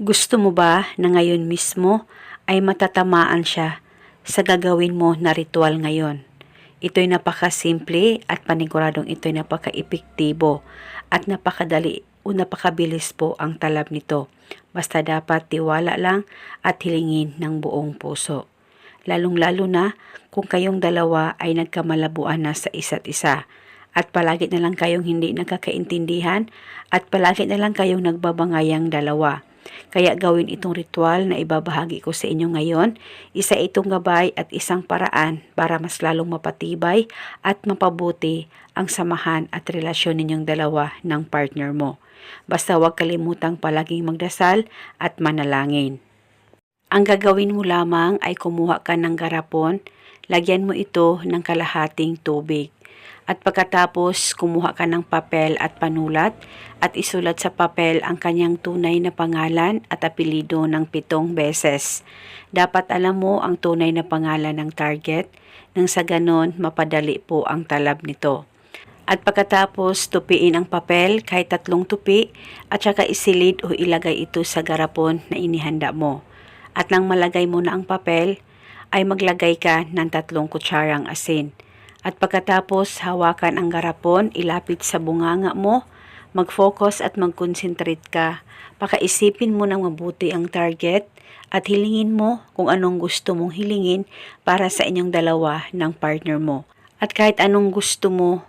Gusto mo ba na ngayon mismo ay matatamaan siya sa gagawin mo na ritual ngayon? Ito'y napakasimple at paniguradong ito'y napaka-epektibo at napakadali o napakabilis po ang talab nito. Basta dapat tiwala lang at hilingin ng buong puso. Lalong-lalo na kung kayong dalawa ay nagkamalabuan na sa isa't isa at palagi na lang kayong hindi nagkakaintindihan at palagi na lang kayong nagbabangayang dalawa. Kaya gawin itong ritual na ibabahagi ko sa inyo ngayon, isa itong gabay at isang paraan para mas lalong mapatibay at mapabuti ang samahan at relasyon ninyong dalawa ng partner mo. Basta huwag kalimutang palaging magdasal at manalangin. Ang gagawin mo lamang ay kumuha ka ng garapon, lagyan mo ito ng kalahating tubig. At pagkatapos, kumuha ka ng papel at panulat at isulat sa papel ang kanyang tunay na pangalan at apelido ng pitong beses. Dapat alam mo ang tunay na pangalan ng target nang sa ganon mapadali po ang talab nito. At pagkatapos tupiin ang papel kahit tatlong tupi at saka isilid o ilagay ito sa garapon na inihanda mo. At nang malagay mo na ang papel, ay maglagay ka ng tatlong kutsarang asin. At pagkatapos hawakan ang garapon, ilapit sa bunganga mo, mag-focus at mag-concentrate ka. Pakaisipin mo ng mabuti ang target at hilingin mo kung anong gusto mong hilingin para sa inyong dalawa ng partner mo. At kahit anong gusto mo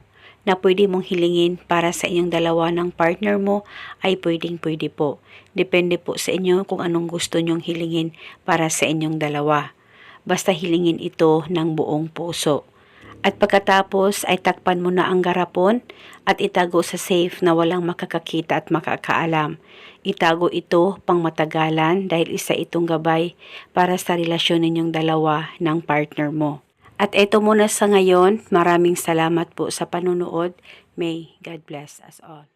na pwede mong hilingin para sa inyong dalawa ng partner mo ay pwedeng pwede po. Depende po sa inyo kung anong gusto nyong hilingin para sa inyong dalawa. Basta hilingin ito ng buong puso. At pagkatapos ay takpan mo na ang garapon at itago sa safe na walang makakakita at makakaalam. Itago ito pang matagalan dahil isa itong gabay para sa relasyon ninyong dalawa ng partner mo. At ito muna sa ngayon, maraming salamat po sa panunood. May God bless us all.